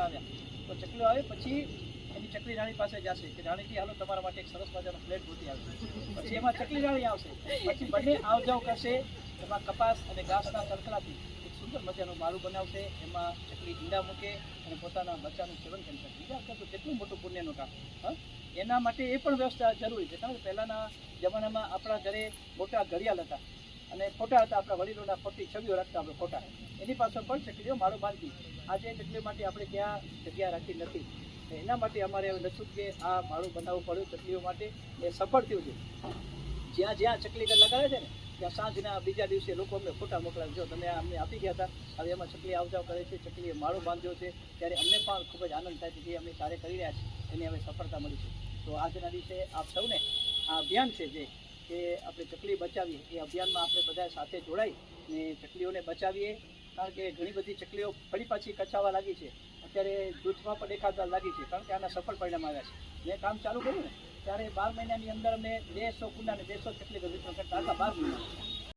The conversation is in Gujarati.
ચકલા તો ચકલીઓ આવે, પછી એની ચકલી રાણી પાસે જશે કે રાણીજી, હાલો, તમારા માટે એક સરસ મજાનો પ્લેટ ગોતી આવશે. પછી એમાં ચકલી રાણી આવશે. પછી બંને આવ જાવ કરશે. એમાં કપાસ અને ઘાસના તરકલાથી એક સુંદર મજાનું માળું બનાવશે. એમાં ચકલી ઈંડા મૂકે અને પોતાના બચ્ચાનું સેવન કરી શકે. બીજા કરશો કેટલું મોટું પુણ્યનું કામ, હા? એના માટે એ પણ વ્યવસ્થા જરૂરી છે. કારણ કે પહેલાંના જમાનામાં આપણા ઘરે મોટા ઘડિયાળ હતા. અને ફોટા હતા આપણા વડીલોના ફોટી છબીઓ રાખતા આપણે ફોટા એની પાછળ પણ ચકલીઓ મારો માલકી આજે ચકલીઓ માટે આપણે ક્યાં જગ્યા રાખી નથી. એના માટે અમારે હવે નસુક કે આ માળું બનાવવું પડ્યું ચકલીઓ માટે એ સફળ થયું છે. જ્યાં જ્યાં ચકલી લગાવે છે ને, ત્યાં સાંજના બીજા દિવસે લોકો અમને ફોટા મોકલાવે જો તમે અમને આપી ગયા હતા, હવે એમાં ચકલી આવજાવ કરે છે, ચકલીએ માળો બાંધ્યો છે, ત્યારે અમને પણ ખૂબ જ આનંદ થાય છે જે અમે કાર્ય કરી રહ્યા છીએ. એની હવે સફળતા મળી છે. તો આજના દિવસે આપ સૌને આ અભિયાન છે જે કે આપણે ચકલી બચાવીએ, એ અભિયાનમાં આપણે બધા સાથે જોડાઈ ને ચકલીઓને બચાવીએ. કારણ કે ઘણી બધી ચકલીઓ ફરી પાછી કચાવા લાગી છે. અત્યારે જૂથમાં પણ દેખાતા લાગી છે, કારણ કે આના સફળ પરિણામ આવ્યા છે. મેં કામ ચાલુ કર્યું ને, ત્યારે બાર મહિનાની અંદર અમે દેશો કુંડા અને બેસો ચકલી વિતરણ કરતા હતા, બાર મહિના.